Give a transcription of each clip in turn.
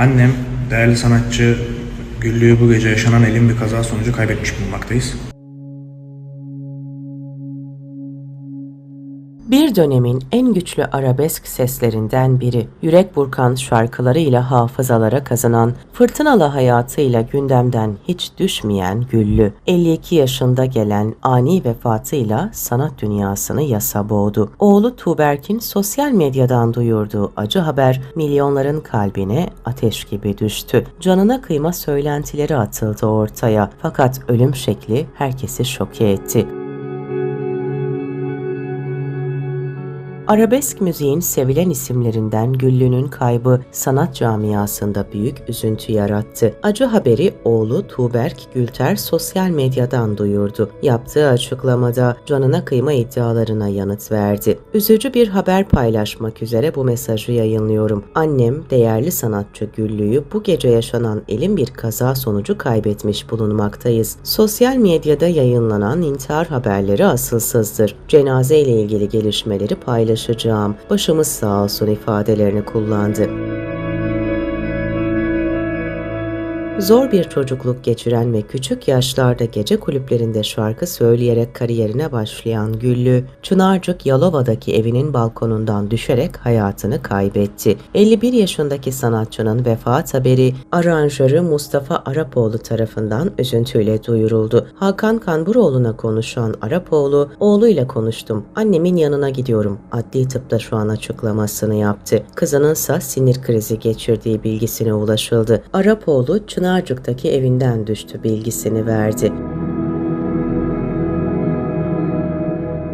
Annem, değerli sanatçı Güllü'yü bu gece yaşanan elin bir kaza sonucu kaybetmiş bulunmaktayız. Bir dönemin en güçlü arabesk seslerinden biri, yürek burkan şarkılarıyla hafızalara kazanan, fırtınalı hayatıyla gündemden hiç düşmeyen Güllü, 52 yaşında gelen ani vefatıyla sanat dünyasını yasa boğdu. Oğlu Tuğberk'in sosyal medyadan duyurduğu acı haber milyonların kalbine ateş gibi düştü. Canına kıyma söylentileri atıldı ortaya fakat ölüm şekli herkesi şoke etti. Arabesk müziğin sevilen isimlerinden Güllü'nün kaybı sanat camiasında büyük üzüntü yarattı. Acı haberi oğlu Tuğberk Gülter sosyal medyadan duyurdu. Yaptığı açıklamada canına kıyma iddialarına yanıt verdi. Üzücü bir haber paylaşmak üzere bu mesajı yayınlıyorum. Annem değerli sanatçı Güllü'yü bu gece yaşanan elin bir kaza sonucu kaybetmiş bulunmaktayız. Sosyal medyada yayınlanan intihar haberleri asılsızdır. Cenaze ile ilgili gelişmeleri paylaşacağım. Başımız sağ olsun ifadelerini kullandı. Zor bir çocukluk geçiren ve küçük yaşlarda gece kulüplerinde şarkı söyleyerek kariyerine başlayan Güllü, Çınarcık Yalova'daki evinin balkonundan düşerek hayatını kaybetti. 51 yaşındaki sanatçının vefat haberi aranjörü Mustafa Arapoğlu tarafından üzüntüyle duyuruldu. Hakan Kanburoğlu'na konuşan Arapoğlu, oğluyla konuştum, annemin yanına gidiyorum, adli tıpta şu an açıklamasını yaptı. Kızınınsa sinir krizi geçirdiği bilgisine ulaşıldı. Arapoğlu, Çınarcık'taki evinden düştü bilgisini verdi.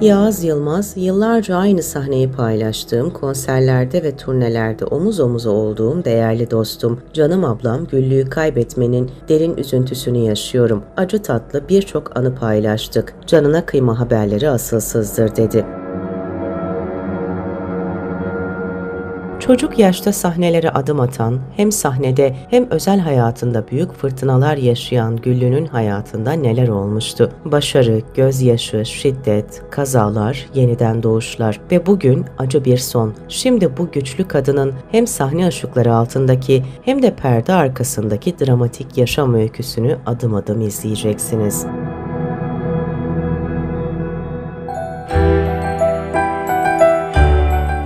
Yağız Yılmaz, yıllarca aynı sahneyi paylaştığım, konserlerde ve turnelerde omuz omuza olduğum değerli dostum, canım ablam Güllü'yü kaybetmenin derin üzüntüsünü yaşıyorum. Acı tatlı birçok anı paylaştık. Canına kıyma haberleri asılsızdır dedi. Çocuk yaşta sahnelere adım atan, hem sahnede hem özel hayatında büyük fırtınalar yaşayan Güllü'nün hayatında neler olmuştu? Başarı, gözyaşı, şiddet, kazalar, yeniden doğuşlar ve bugün acı bir son. Şimdi bu güçlü kadının hem sahne ışıkları altındaki hem de perde arkasındaki dramatik yaşam öyküsünü adım adım izleyeceksiniz.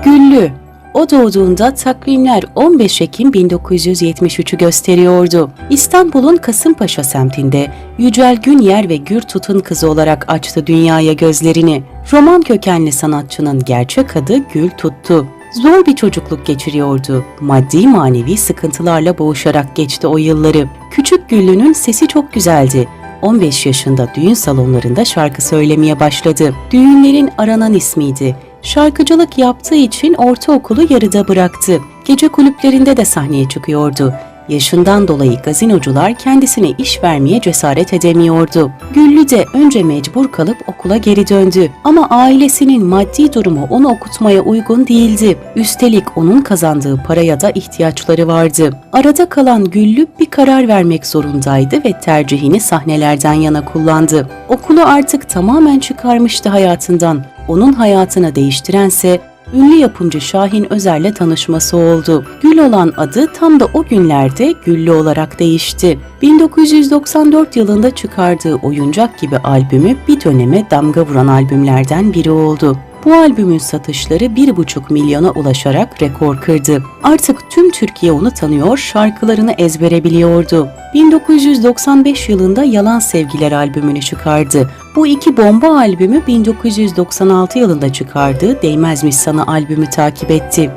Güllü. O doğduğunda takvimler 15 Ekim 1973'ü gösteriyordu. İstanbul'un Kasımpaşa semtinde Yücel Günyer ve Gürtut'un kızı olarak açtı dünyaya gözlerini. Roman kökenli sanatçının gerçek adı Gül Tuttu. Zor bir çocukluk geçiriyordu. Maddi manevi sıkıntılarla boğuşarak geçti o yılları. Küçük Güllü'nün sesi çok güzeldi. 15 yaşında düğün salonlarında şarkı söylemeye başladı. Düğünlerin aranan ismiydi. Şarkıcılık yaptığı için ortaokulu yarıda bıraktı. Gece kulüplerinde de sahneye çıkıyordu. Yaşından dolayı gazinocular kendisine iş vermeye cesaret edemiyordu. Güllü de önce mecbur kalıp okula geri döndü. Ama ailesinin maddi durumu onu okutmaya uygun değildi. Üstelik onun kazandığı paraya da ihtiyaçları vardı. Arada kalan Güllü bir karar vermek zorundaydı ve tercihini sahnelerden yana kullandı. Okulu artık tamamen çıkarmıştı hayatından. Onun hayatını değiştirense ünlü yapımcı Şahin Özer'le tanışması oldu. Gül olan adı tam da o günlerde Güllü olarak değişti. 1994 yılında çıkardığı Oyuncak gibi albümü bir döneme damga vuran albümlerden biri oldu. Bu albümün satışları 1,5 milyona ulaşarak rekor kırdı. Artık tüm Türkiye onu tanıyor, şarkılarını ezbere biliyordu. 1995 yılında Yalan Sevgiler albümünü çıkardı. Bu iki bomba albümü 1996 yılında çıkardığı Değmezmiş Sana albümü takip etti.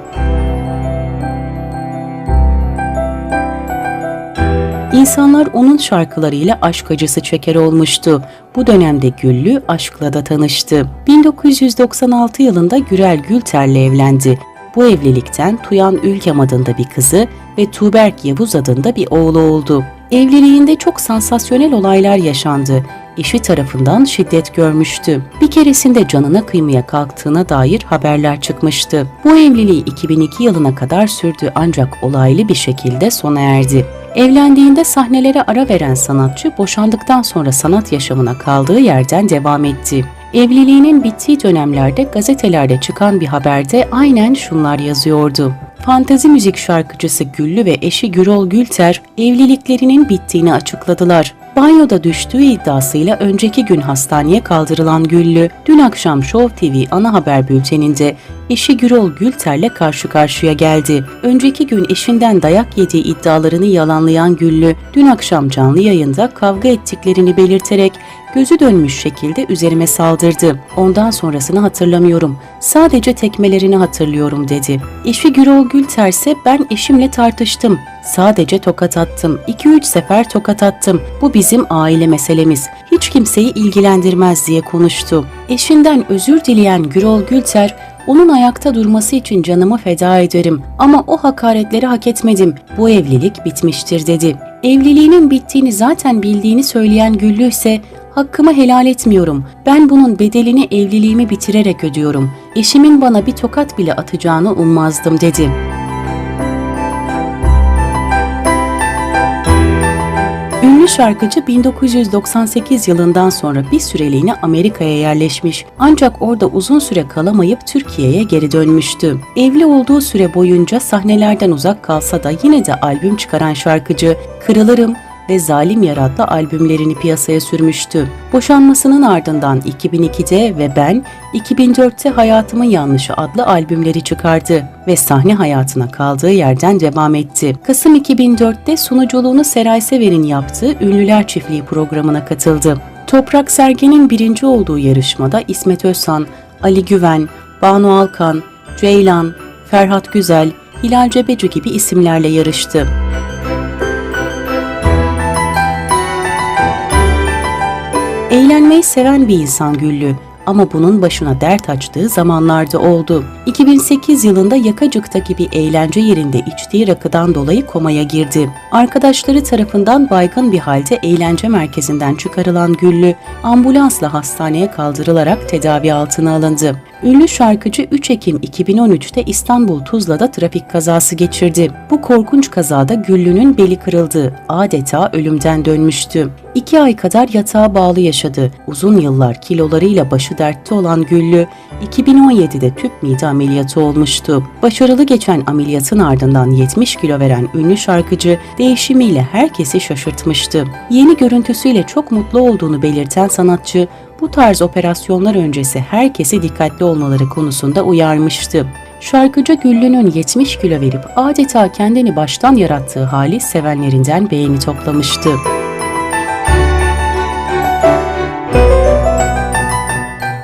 İnsanlar onun şarkılarıyla aşk acısı çeker olmuştu. Bu dönemde Güllü aşkla da tanıştı. 1996 yılında Gürel Gülter'le evlendi. Bu evlilikten Tuyan Ülkem adında bir kızı ve Tuğberk Yavuz adında bir oğlu oldu. Evliliğinde çok sansasyonel olaylar yaşandı. Eşi tarafından şiddet görmüştü. Bir keresinde canına kıymaya kalktığına dair haberler çıkmıştı. Bu evliliği 2002 yılına kadar sürdü ancak olaylı bir şekilde sona erdi. Evlendiğinde sahnelere ara veren sanatçı boşandıktan sonra sanat yaşamına kaldığı yerden devam etti. Evliliğinin bittiği dönemlerde gazetelerde çıkan bir haberde aynen şunlar yazıyordu. Fantezi müzik şarkıcısı Güllü ve eşi Gürol Gülter evliliklerinin bittiğini açıkladılar. Banyoda düştüğü iddiasıyla önceki gün hastaneye kaldırılan Güllü, dün akşam Show TV ana haber bülteninde eşi Gürol Gülter'le karşı karşıya geldi. Önceki gün eşinden dayak yediği iddialarını yalanlayan Güllü, dün akşam canlı yayında kavga ettiklerini belirterek gözü dönmüş şekilde üzerime saldırdı. Ondan sonrasını hatırlamıyorum. Sadece tekmelerini hatırlıyorum dedi. Eşi Gürol Gülter ise ben eşimle tartıştım. Sadece tokat attım. 2-3 sefer tokat attım. Bu bizim aile meselemiz. Hiç kimseyi ilgilendirmez diye konuştu. Eşinden özür dileyen Gürol Gülter, onun ayakta durması için canımı feda ederim ama o hakaretleri hak etmedim. Bu evlilik bitmiştir dedi. Evliliğinin bittiğini zaten bildiğini söyleyen Güllü ise Hakkımı helal etmiyorum. Ben bunun bedelini evliliğimi bitirerek ödüyorum. Eşimin bana bir tokat bile atacağını ummazdım dedi. Ünlü şarkıcı 1998 yılından sonra bir süreliğine Amerika'ya yerleşmiş ancak orada uzun süre kalamayıp Türkiye'ye geri dönmüştü. Evli olduğu süre boyunca sahnelerden uzak kalsa da yine de albüm çıkaran şarkıcı Kırılırım ve Zalim Yer adlı albümlerini piyasaya sürmüştü. Boşanmasının ardından 2002'de ve Ben 2004'te Hayatımın Yanlışı adlı albümleri çıkardı ve sahne hayatına kaldığı yerden devam etti. Kasım 2004'te sunuculuğunu Seray Sever'in yaptığı Ünlüler Çiftliği programına katıldı. Toprak Sergen'in birinci olduğu yarışmada İsmet Özhan, Ali Güven, Banu Alkan, Ceylan, Ferhat Güzel, Hilal Cebeci gibi isimlerle yarıştı. Eğlenmeyi seven bir insan Güllü ama bunun başına dert açtığı zamanlarda oldu. 2008 yılında Yakacık'taki bir eğlence yerinde içtiği rakıdan dolayı komaya girdi. Arkadaşları tarafından baygın bir halde eğlence merkezinden çıkarılan Güllü, ambulansla hastaneye kaldırılarak tedavi altına alındı. Ünlü şarkıcı 3 Ekim 2013'te İstanbul Tuzla'da trafik kazası geçirdi. Bu korkunç kazada Güllü'nün beli kırıldı. Adeta ölümden dönmüştü. İki ay kadar yatağa bağlı yaşadı. Uzun yıllar kilolarıyla başı dertte olan Güllü, 2017'de tüp mide ameliyatı olmuştu. Başarılı geçen ameliyatın ardından 70 kilo veren ünlü şarkıcı değişimiyle herkesi şaşırtmıştı. Yeni görüntüsüyle çok mutlu olduğunu belirten sanatçı, bu tarz operasyonlar öncesi herkesi dikkatli olmaları konusunda uyarmıştı. Şarkıcı Güllü'nün 70 kilo verip adeta kendini baştan yarattığı hali sevenlerinden beğeni toplamıştı.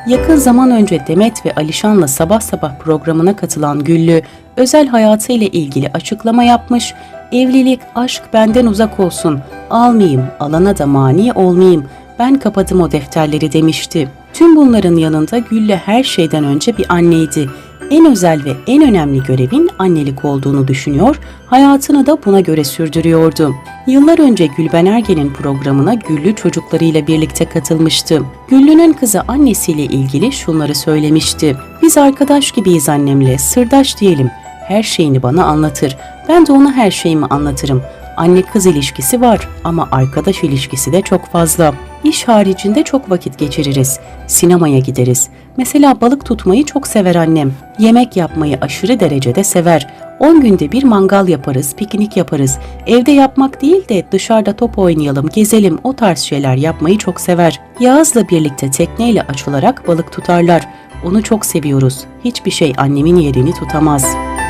Yakın zaman önce Demet ve Alişan'la sabah sabah programına katılan Güllü, özel hayatıyla ilgili açıklama yapmış, evlilik, aşk benden uzak olsun, almayayım, alana da mani olmayayım, ben kapadım o defterleri demişti. Tüm bunların yanında Güllü her şeyden önce bir anneydi. En özel ve en önemli görevin annelik olduğunu düşünüyor, hayatını da buna göre sürdürüyordu. Yıllar önce Gülben Ergen'in programına Güllü çocuklarıyla birlikte katılmıştı. Güllü'nün kızı annesiyle ilgili şunları söylemişti. Biz arkadaş gibiyiz annemle, sırdaş diyelim. Her şeyini bana anlatır. Ben de ona her şeyimi anlatırım. Anne kız ilişkisi var ama arkadaş ilişkisi de çok fazla. İş haricinde çok vakit geçiririz. Sinemaya gideriz. Mesela balık tutmayı çok sever annem. Yemek yapmayı aşırı derecede sever. 10 günde bir mangal yaparız, piknik yaparız. Evde yapmak değil de dışarıda top oynayalım, gezelim o tarz şeyler yapmayı çok sever. Yağız'la birlikte tekneyle açılarak balık tutarlar. Onu çok seviyoruz. Hiçbir şey annemin yerini tutamaz.''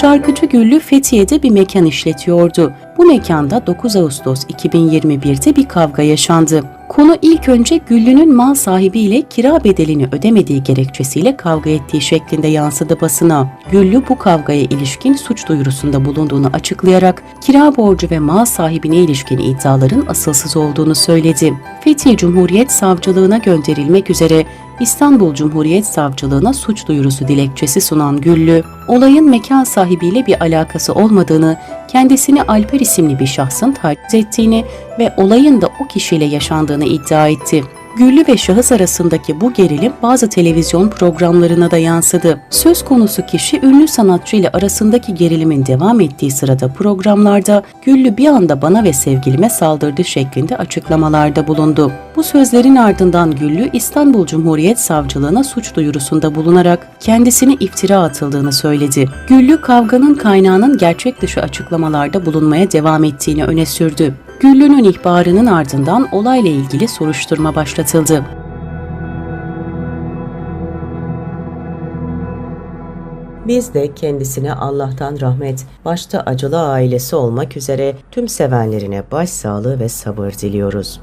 Şarkıcı Güllü Fethiye'de bir mekan işletiyordu. Bu mekanda 9 Ağustos 2021'de bir kavga yaşandı. Konu ilk önce Güllü'nün mal sahibiyle kira bedelini ödemediği gerekçesiyle kavga ettiği şeklinde yansıdı basına. Güllü bu kavgaya ilişkin suç duyurusunda bulunduğunu açıklayarak kira borcu ve mal sahibine ilişkin iddiaların asılsız olduğunu söyledi. Fethiye Cumhuriyet Savcılığına gönderilmek üzere İstanbul Cumhuriyet Savcılığına suç duyurusu dilekçesi sunan Güllü, olayın mekan sahibiyle bir alakası olmadığını, kendisini Alper isimli bir şahsın taciz ettiğini ve olayın da o kişiyle yaşandığını iddia etti. Güllü ve şahıs arasındaki bu gerilim bazı televizyon programlarına da yansıdı. Söz konusu kişi ünlü sanatçı ile arasındaki gerilimin devam ettiği sırada programlarda Güllü bir anda bana ve sevgilime saldırdı şeklinde açıklamalarda bulundu. Bu sözlerin ardından Güllü İstanbul Cumhuriyet Savcılığına suç duyurusunda bulunarak kendisine iftira atıldığını söyledi. Güllü kavganın kaynağının gerçek dışı açıklamalarda bulunmaya devam ettiğini öne sürdü. Güllü'nün ihbarının ardından olayla ilgili soruşturma başlatıldı. Biz de kendisine Allah'tan rahmet, başta acılı ailesi olmak üzere tüm sevenlerine başsağlığı ve sabır diliyoruz.